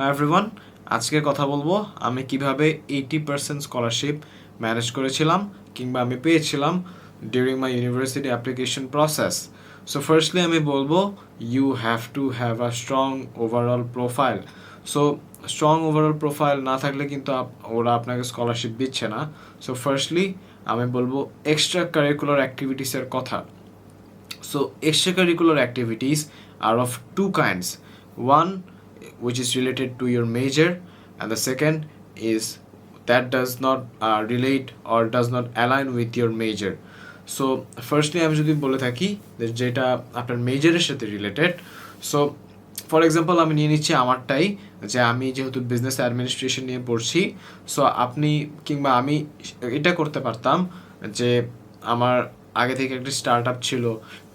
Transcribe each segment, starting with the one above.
হ্যাঁ এভরিওয়ান আজকে কথা বলব আমি কীভাবে এইটি পার্সেন্ট স্কলারশিপ ম্যানেজ করেছিলাম কিংবা আমি পেয়েছিলাম during my university application process so firstly আমি বলব you have to have a strong overall profile so strong overall profile না থাকলে কিন্তু ওরা আপনাকে স্কলারশিপ দিচ্ছে না। সো ফার্স্টলি আমি বলব এক্সট্রা কারিকুলার অ্যাক্টিভিটিসের কথা। So extra curricular activities R of two kinds One, which is related to your major, and the second is that does not uh, relate or does not align with your major. So firstly আমি যদি বলে থাকি যেটা আপনার মেজরের সাথে related so for example আমি নিয়ে নিচ্ছি আমারটাই যে আমি যেহেতু বিজনেস অ্যাডমিনিস্ট্রেশন নিয়ে পড়ছি সো আপনি কিংবা আমি এটা করতে পারতাম যে আমার আগে থেকে একটি স্টার্ট ছিল,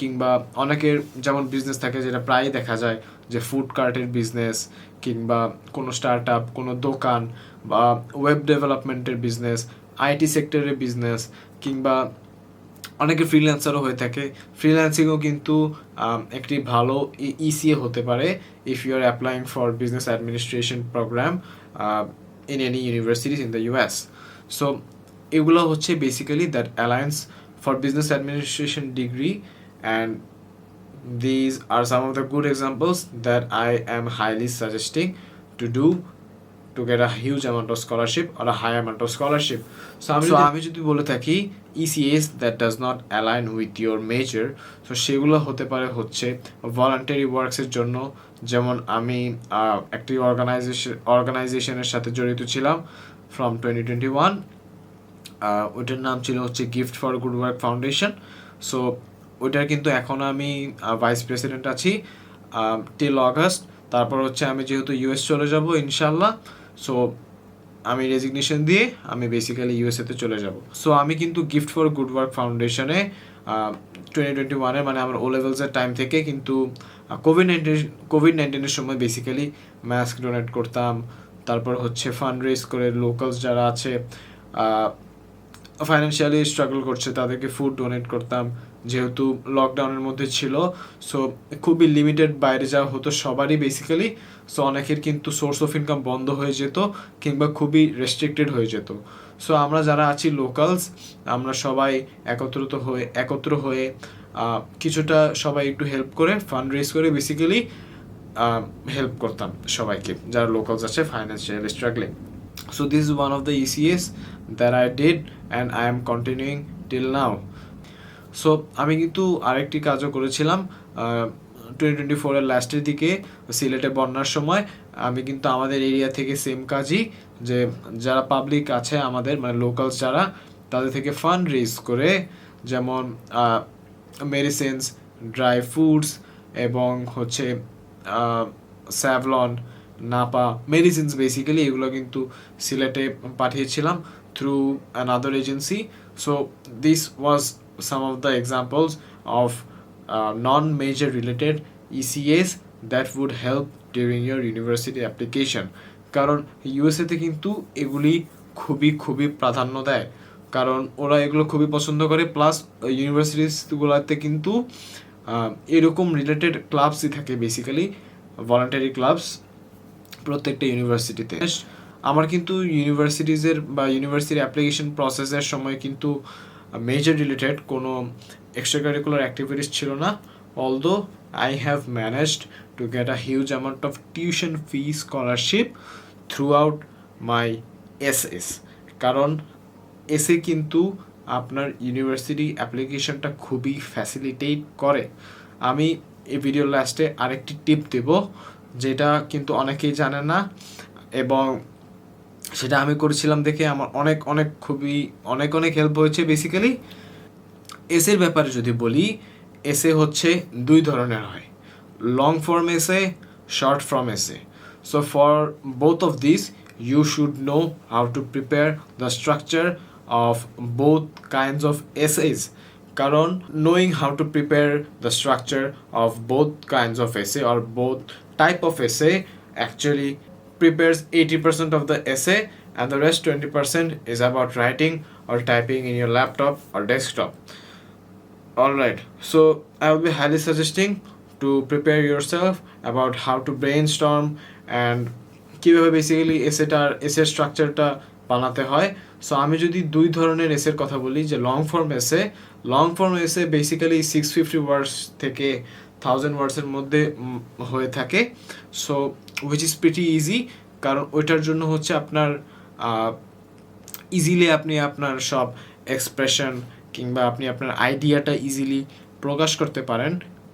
কিংবা অনেকের যেমন বিজনেস থাকে যেটা প্রায়ই দেখা যায় যে ফুড কার্টের বিজনেস কিংবা কোনো স্টার্ট আপ কোনো দোকান, বা ওয়েব ডেভেলপমেন্টের বিজনেস আইটি সেক্টরের বিজনেস কিংবা অনেকে ফ্রিল্যান্সারও হয়ে থাকে। ফ্রিল্যান্সিংও কিন্তু একটি ভালো ইসিএ হতে পারে if you are applying for business administration programme in any universities in the US so এগুলো হচ্ছে basically that alliance for business administration degree and these are some of the good examples that I am highly suggesting to do to get a huge amount of scholarship or a high amount of scholarship. So আমি so, আমি যদি বলে থাকি ECAs that does not align with your major so সেগুলো হতে পারে হচ্ছে voluntary ওয়ার্কসের জন্য যেমন আমি একটি অর্গানাইজেশন অর্গানাইজেশনের সাথে জড়িত ছিলাম ফ্রম টোয়েন্টি টোয়েন্টি ওয়ান ওইটার নাম ছিল হচ্ছে gift for good work foundation so ওইটার কিন্তু এখন আমি ভাইস প্রেসিডেন্ট আছি টিল অগাস্ট তারপর হচ্ছে আমি যেহেতু ইউএস চলে যাব, ইনশাল্লাহ। সো আমি রেজিগনেশন দিয়ে আমি বেসিক্যালি ইউএসএতে চলে যাব। সো আমি কিন্তু গিফট ফর গুড ওয়ার্ক ফাউন্ডেশনে টোয়েন্টি টোয়েন্টি ওয়ানে মানে আমার ও লেভেলসের টাইম থেকে কিন্তু কোভিড নাইন্টিন কোভিড নাইন্টিনের সময় বেসিক্যালি মাস্ক ডোনেট করতাম। তারপর হচ্ছে ফান্ড রেজ করে লোকালস যারা আছে ফাইন্যান্সিয়ালি স্ট্রাগল করছে, তাদেরকে ফুড ডোনেট করতাম, যেহেতু লকডাউনের মধ্যে ছিল সো খুবই লিমিটেড বাইরে যাওয়া হতো সবারই বেসিক্যালি সো অনেকের কিন্তু সোর্স অফ ইনকাম বন্ধ হয়ে যেত কিংবা খুবই রেস্ট্রিক্টেড হয়ে যেত। সো আমরা যারা আছি লোকালস আমরা সবাই একত্রিত হয়ে, একত্র হয়ে কিছুটা সবাই একটু হেল্প করে ফান্ড রেজ করে বেসিক্যালি হেল্প করতাম সবাইকে, যারা লোকালস আছে financially struggling So, this is one of the ECS that I did and I am continuing till now. So আমি কিন্তু আরেকটি কাজও করেছিলাম টোয়েন্টি টোয়েন্টি ফোরের লাস্টের দিকে সিলেটে বন্যার সময় আমি কিন্তু আমাদের এরিয়া থেকে সেম কাজই যে যারা পাবলিক আছে আমাদের মানে লোকালস যারা, তাদের থেকে ফান্ড রেজ করে যেমন মেডিসিনস ড্রাই ফ্রুটস এবং হচ্ছে স্যাভলন নাপা মেডিসিনস বেসিক্যালি এগুলো কিন্তু সিলেটে পাঠিয়েছিলাম through another agency so this was some of the examples of non major related ECAs that would help during your university application কারণ ইউএসএতে কিন্তু এগুলি খুবই খুবই প্রাধান্য দেয়। কারণ ওরা এগুলো খুবই পছন্দ করে প্লাস ইউনিভার্সিটিসগুলোতে কিন্তু এরকম রিলেটেড ক্লাবসই থাকে বেসিক্যালি ভলান্টারি ক্লাবস প্রত্যেকটা ইউনিভার্সিটিতে আমার কিন্তু ইউনিভার্সিটিজের বা ইউনিভার্সিটি অ্যাপ্লিকেশন প্রসেসের সময় কিন্তু মেজর রিলেটেড কোনো এক্সট্রা কারিকুলার অ্যাক্টিভিটিস ছিল না। Although I have managed to get a huge amount of tuition fee scholarship throughout my essays কারণ এসে কিন্তু আপনার ইউনিভার্সিটি অ্যাপ্লিকেশনটা খুবই ফ্যাসিলিটেট করে। আমি এই ভিডিও লাস্টে আরেকটি টিপ দেব। যেটা কিন্তু অনেকেই জানে না এবং সেটা আমি করেছিলাম দেখে আমার অনেক অনেক খুবই, অনেক অনেক হেল্প হয়েছে বেসিক্যালি এসের ব্যাপারে যদি বলি এসে হচ্ছে দুই ধরনের হয়। Long form essay short form essay so for both of this you should know how to prepare the structure of both kinds of essays কারণ knowing how to prepare the structure of both kinds of essay or both type of essay actually prepares 80% of the essay and the rest 20% is about writing or typing in your laptop or desktop alright so i will be highly suggesting to prepare yourself about how to brainstorm and কীভাবে basically এসেটার এসের স্ট্রাকচারটা বানাতে হয় so আমি যদি দুই ধরনের এসের কথা বলি যে long form essay long form essay basically six fifty words থেকে থাউজেন্ড ওয়ার্ডসের মধ্যে হয়ে থাকে। So which is pretty easy কারণ ওইটার জন্য হচ্ছে আপনার ইজিলি আপনি আপনার সব এক্সপ্রেশন কিংবা আপনি আপনার আইডিয়াটা ইজিলি প্রকাশ করতে পারেন।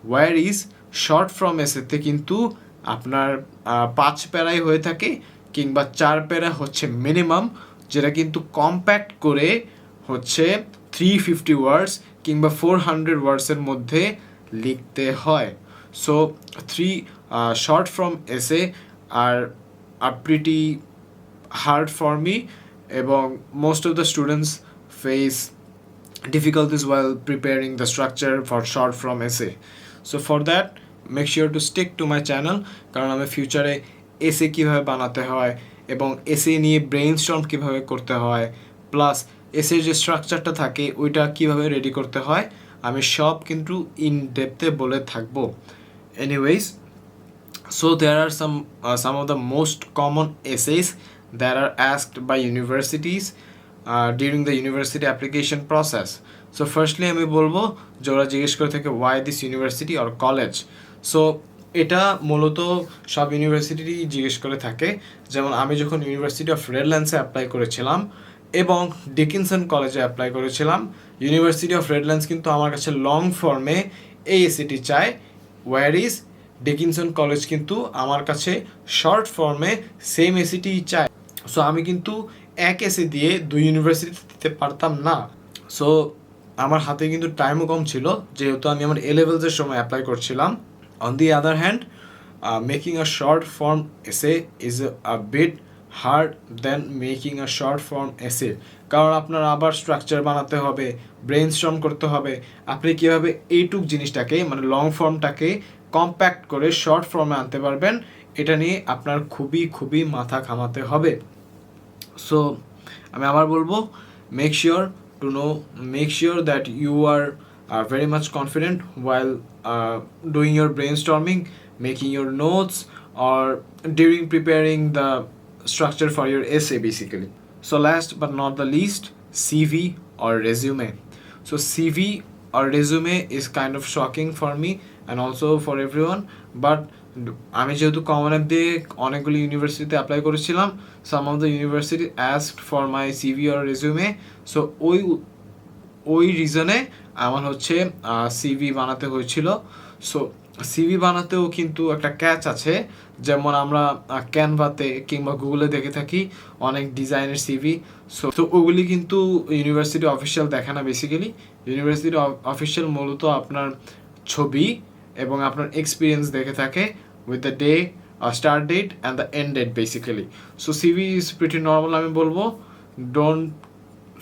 ওয়ার ইজ শর্ট ফ্রম এসেতে কিন্তু আপনার পাঁচ প্যারাই হয়ে থাকে কিংবা চার প্যারা হচ্ছে মিনিমাম যেটা কিন্তু কম্প্যাক্ট করে হচ্ছে থ্রি ফিফটি ওয়ার্ডস কিংবা ফোর হান্ড্রেড ওয়ার্ডসের মধ্যে লিখতে হয় so three short form essay are are pretty hard for me এবং most of the students face difficulties while preparing the structure for short form essay so for that make sure to stick to my channel কারণ আমি ফিউচারে এসে কীভাবে বানাতে হয় এবং এসে নিয়ে ব্রেইন স্টর্ম কীভাবে করতে হয় প্লাস এসের যে স্ট্রাকচারটা থাকে ওইটা কীভাবে রেডি করতে হয় আমি সব কিন্তু ইন ইনডেপথে বলে থাকব। Anyways so there are some some of the most common essays there are asked by universities during the university application process so firstly আমি বলব, যারা জিজ্ঞেস করে থাকে why this university or college so এটা মূলত সব ইউনিভার্সিটি জিজ্ঞেস করে থাকে। যেমন আমি যখন ইউনিভার্সিটি অফ রেডল্যান্ডসে অ্যাপ্লাই করেছিলাম এবং ডিকিনসন কলেজে অ্যাপ্লাই করেছিলাম। ইউনিভার্সিটি অফ রেডল্যান্ডস কিন্তু আমার কাছে লং ফর্মে এই এসিটি চায়। ওয়ার ইজ ডিকিনসন কলেজ কিন্তু আমার কাছে শর্ট ফর্মে সেম এসিটি চায়। সো আমি কিন্তু এক এসি দিয়ে দুই ইউনিভার্সিটি দিতে পারতাম না। সো আমার হাতে কিন্তু টাইমও কম ছিল। যেহেতু আমি আমার এ লেভেলসের সময় অ্যাপ্লাই করছিলাম। On the other hand making a short form essay is a bit hard than making a short form essay কারণ আপনার আবার স্ট্রাকচার বানাতে হবে ব্রেন স্ট্রম করতে হবে। আপনি কীভাবে এইটুক জিনিসটাকে মানে লং ফর্মটাকে কম্প্যাক্ট করে শর্ট ফর্মে আনতে পারবেন, এটা নিয়ে আপনার খুবই খুবই মাথা ঘামাতে হবে। সো আমি আবার বলব make sure to know make sure that you are very much confident while doing your brainstorming making your notes or during preparing the structure for your essay basically so last but not the least cv or resume so cv or resume is kind of shocking for me and also for everyone but আমি যেহেতু common app দিয়ে অনেকগুলো ইউনিভার্সিটিতে apply করেছিলাম some of the university asked for my CV or resume so ওই ওই রিজনে আমার হচ্ছে সিভি বানাতে হয়েছিল সো সিভি বানাতেও কিন্তু একটা ক্যাচ আছে। যেমন আমরা ক্যানভাতে কিংবা গুগলে দেখে থাকি অনেক ডিজাইনের সিভি সো তো ওগুলি কিন্তু ইউনিভার্সিটি অফিসিয়াল দেখে না বেসিক্যালি ইউনিভার্সিটি অফিসিয়াল মূলত আপনার ছবি এবং আপনার এক্সপিরিয়েন্স দেখে থাকে with the day start date and the end date basically so CV is pretty normal আমি বলব। Don't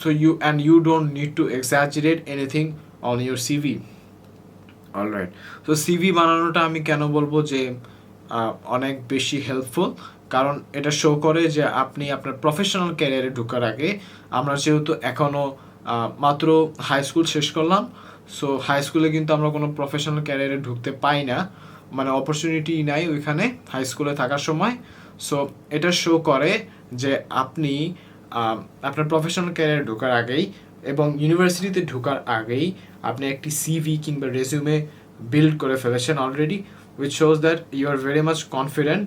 so you, and you don't need to exaggerate anything on your cv alright তো সিভি বানানোটা আমি কেন বলব যে অনেক বেশি হেল্পফুল কারণ এটা শো করে যে আপনি আপনার প্রফেশনাল ক্যারিয়ারে ঢোকার আগে আমরা যেহেতু এখনও মাত্র হাই স্কুল শেষ করলাম সো হাই স্কুলে কিন্তু আমরা কোনো প্রফেশনাল ক্যারিয়ারে ঢুকতে পাই না। মানে অপরচুনিটি নাই ওইখানে হাই স্কুলে থাকার সময়। সো এটা শো করে যে আপনি আপনার প্রফেশনাল ক্যারিয়ারে ঢোকার আগেই এবং ইউনিভার্সিটিতে ঢোকার আগেই আপনি একটি সিভি কিংবা রেজিউমে বিল্ড করে ফেলেছেন already which shows that you are very much confident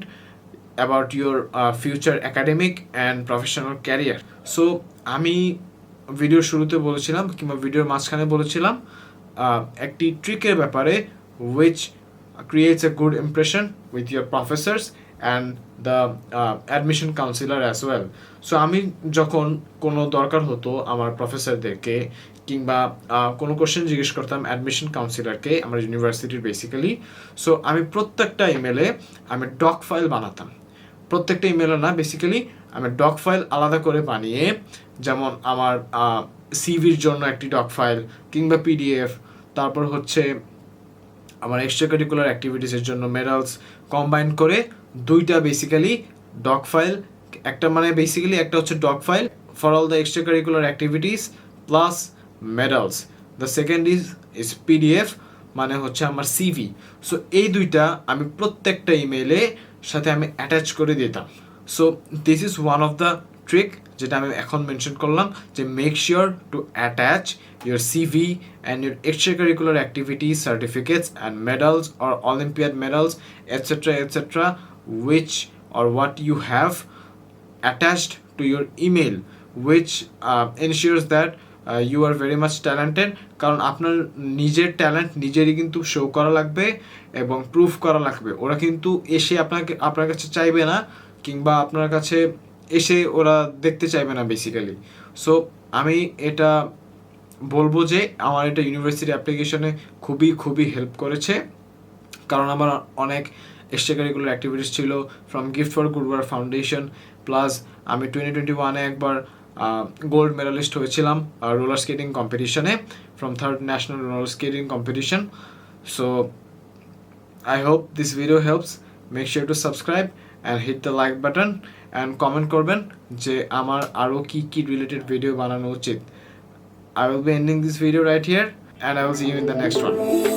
about your future academic and professional career so আমি ভিডিওর শুরুতে বলেছিলাম কিংবা ভিডিওর মাঝখানে বলেছিলাম একটি ট্রিকের ব্যাপারে which creates a good impression with your professors the uh, admission counselor as well. So আমি যখন কোনো দরকার হতো আমার প্রফেসরদেরকে কিংবা কোনো কোশ্চেন জিজ্ঞেস করতাম অ্যাডমিশন কাউন্সিলরকে আমার ইউনিভার্সিটির বেসিক্যালি সো আমি প্রত্যেকটা ইমেলে আমি ডক ফাইল বানাতাম। প্রত্যেকটা ইমেলে না বেসিক্যালি আমি ডক ফাইল আলাদা করে বানিয়ে যেমন আমার সিভির জন্য একটি ডক ফাইল কিংবা পিডিএফ তারপর হচ্ছে আমার এক্সট্রা কারিকুলার অ্যাক্টিভিটিসের জন্য মেডালস কম্বাইন করে দুইটা বেসিক্যালি ডক ফাইল একটা মানে বেসিক্যালি একটা হচ্ছে doc file for all the extra curricular activities plus medals the second is is PDF মানে হচ্ছে আমার সিভি সো এই দুইটা আমি প্রত্যেকটা ইমেলে সাথে আমি অ্যাটাচ করে দিতাম so this is one of the trick যেটা আমি এখন মেনশন করলাম যে make sure to attach your CV and and extra extracurricular activities certificates and medals or olympiad medals etcetera etc. which or what you have attached to your email, which uh, ensures that you are very much talented. কারণ আপনার নিজের talent নিজেরই কিন্তু show করা লাগবে এবং proof করা লাগবে। ওরা কিন্তু এসে আপনাকে আপনার কাছে চাইবে না কিংবা আপনার কাছে এসে ওরা দেখতে চাইবে না বেসিক্যালি সো আমি এটা বলব যে আমার এটা ইউনিভার্সিটি অ্যাপ্লিকেশনে খুবই খুবই হেল্প করেছে। কারণ আমার অনেক এক্সট্রা কারিকুলার অ্যাক্টিভিটিস ছিল from gift for good work foundation plus আমি টোয়েন্টি টোয়েন্টি ওয়ানে একবার গোল্ড মেডালিস্ট হয়েছিলাম রোলার স্কেটিং কম্পিটিশনে from third national roller skating competition so I hope this video helps make sure to subscribe and hit the like button and comment করবেন যে আমার আরও কী কী related video বানানো উচিত। I will be ending this video right here and I will see you in the next one.